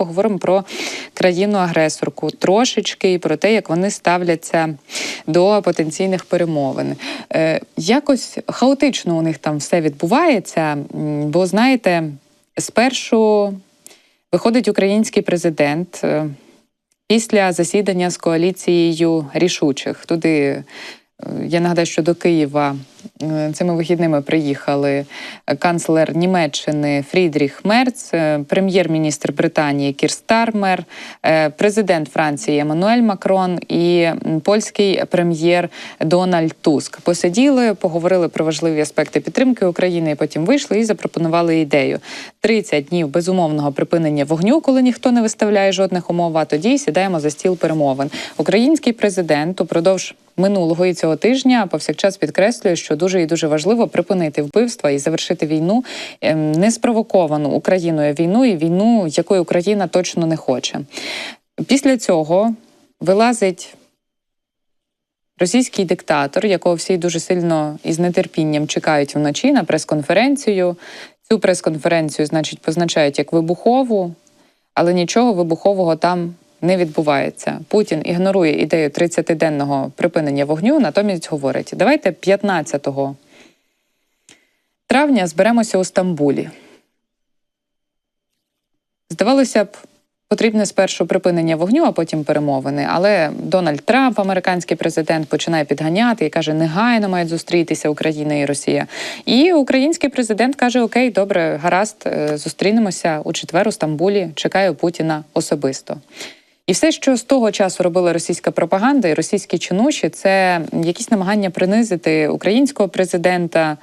поговоримо про країну-агресорку трошечки і про те, як вони ставляться до потенційних перемовин. Е, якось хаотично у них там все відбувається, бо знаєте, спершу виходить український президент. е, Після засідання з коаліцією рішучих туди, е, я нагадаю, що до Києва цими вихідними приїхали канцлер Німеччини Фрідріх Мерц, е, прем'єр-міністр Британії Кір Стармер, е, президент Франції Еммануель Макрон і польський прем'єр Дональд Туск. Посиділи, поговорили про важливі аспекти підтримки України. і Потім вийшли і запропонували ідею: 30 днів безумовного припинення вогню, коли ніхто не виставляє жодних умов. А тоді сідаємо за стіл перемовин. Український президент упродовж минулого і цього тижня повсякчас підкреслює, що дуже і дуже важливо припинити вбивства і завершити війну ем, неспровоковану Україною війну і війну, якої Україна точно не хоче. Після цього вилазить. Російський диктатор, якого всі дуже сильно і з нетерпінням чекають вночі на прес-конференцію. Цю прес-конференцію, значить, позначають як вибухову, але нічого вибухового там не відбувається. Путін ігнорує ідею 30-денного припинення вогню, натомість говорить: давайте 15 травня зберемося у Стамбулі. Здавалося б, потрібне спершу припинення вогню, а потім перемовини. Але Дональд Трамп, американський президент, починає підганяти і каже, негайно мають зустрітися Україна і Росія. І український президент каже: Окей, добре, гаразд, е, зустрінемося у четвер у Стамбулі. Чекаю Путіна особисто. І все, що з того часу робила російська пропаганда і російські чинуші, це якісь намагання принизити українського президента,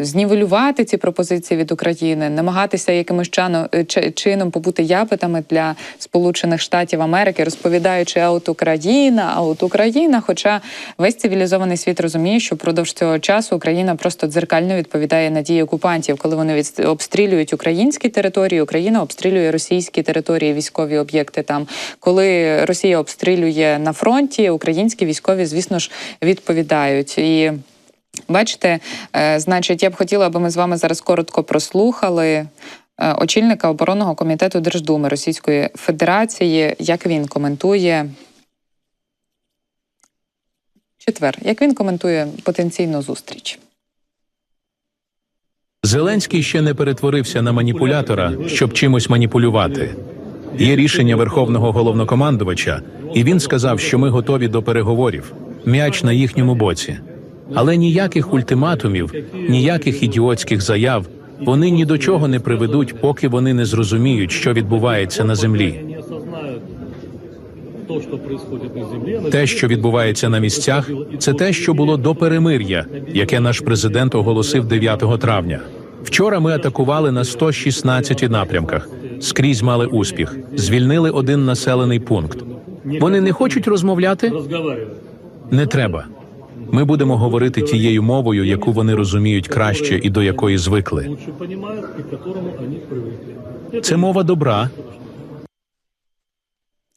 знівелювати ці пропозиції від України, намагатися якимось е, чи- чином побути япитами для Сполучених Штатів Америки, розповідаючи, а от Україна, а от Україна. Хоча весь цивілізований світ розуміє, що впродовж цього часу Україна просто дзеркально відповідає на дії окупантів, коли вони від... обстрілюють українські території, Україна обстрілює російські території, військові об'єкти там. Коли Росія обстрілює на фронті, українські військові, звісно ж, відповідають і. Бачите, е, значить, я б хотіла, аби ми з вами зараз коротко прослухали е, очільника оборонного комітету Держдуми Російської Федерації, як він коментує четвер, як він коментує потенційну зустріч. Зеленський ще не перетворився на маніпулятора, щоб чимось маніпулювати. Є рішення верховного головнокомандувача, і він сказав, що ми готові до переговорів. М'яч на їхньому боці. Але ніяких ультиматумів, ніяких ідіотських заяв вони ні до чого не приведуть, поки вони не зрозуміють, що відбувається на землі. Те, що відбувається на місцях, це те, що було до перемир'я, яке наш президент оголосив 9 травня. Вчора ми атакували на 116 напрямках. Скрізь мали успіх, звільнили один населений пункт. Вони не хочуть розмовляти? Не треба. Ми будемо говорити тією мовою, яку вони розуміють краще і до якої звикли. Це мова добра,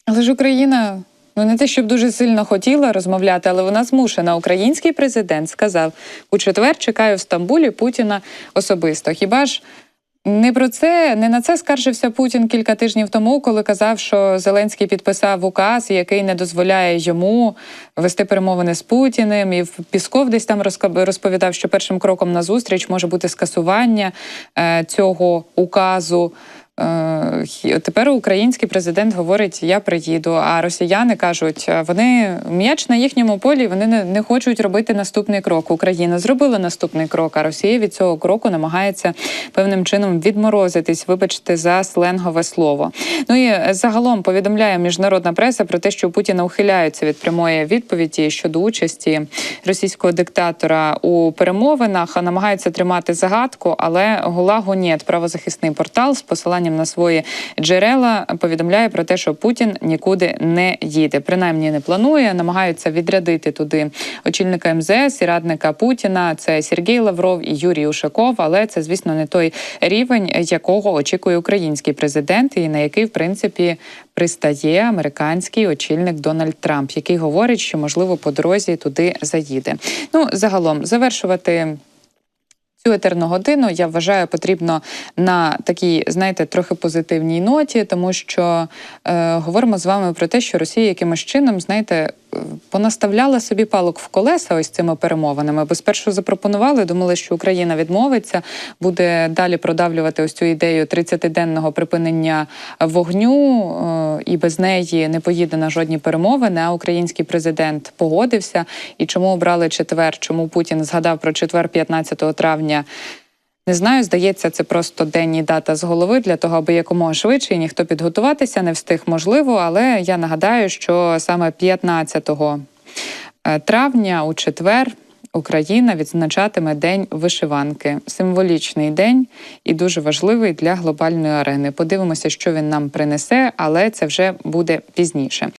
Але ж Україна ну не те, щоб дуже сильно хотіла розмовляти, але вона змушена. Український президент сказав у четвер чекаю в Стамбулі Путіна особисто. Хіба ж не про це, не на це скаржився Путін кілька тижнів тому, коли казав, що Зеленський підписав указ, який не дозволяє йому вести перемовини з Путіним. І в Пісков десь там розповідав, що першим кроком на зустріч може бути скасування е, цього указу. Е, Тепер український президент говорить: я приїду. А росіяни кажуть, е, вони м'яч на їхньому полі, вони не, не хочуть робити наступний крок. Україна зробила наступний крок, а Росія від цього кроку намагається певним чином відморозитись. Вибачте за сленгове слово. Ну і загалом повідомляє міжнародна преса про те, що Путіна ухиляються від прямої відповіді щодо участі російського диктатора у перемовинах, намагаються тримати загадку, але Гулагу нет. Правозахисний портал з посиланням на свої джерела повідомляє про те, що Путін нікуди не їде. Принаймні не планує. Намагаються відрядити туди очільника МЗС і радника Путіна. Це Сергій Лавров і Юрій Ушаков. Але це, звісно, не той рівень, якого очікує український президент, і на який, в принципі, пристає американський очільник Дональд Трамп, який говорить, що можливо по дорозі туди заїде. Ну загалом завершувати Цю етерну годину я вважаю потрібно на такій, знаєте, трохи позитивній ноті, тому що е, говоримо з вами про те, що Росія якимось чином, знаєте, понаставляла собі палок в колеса ось цими перемовинами. Бо спершу запропонували, думали, що Україна відмовиться, буде далі продавлювати ось цю ідею 30-денного припинення вогню, е, і без неї не поїде на жодні перемовини. А український президент погодився. І чому обрали четвер? Чому Путін згадав про четвер 15 травня? Не знаю, здається, це просто день і дата з голови для того, аби якомога швидше і ніхто підготуватися не встиг, можливо. Але я нагадаю, що саме 15 е, травня у четвер Україна відзначатиме День вишиванки. Символічний день і дуже важливий для глобальної арени. Подивимося, що він нам принесе, але це вже буде пізніше.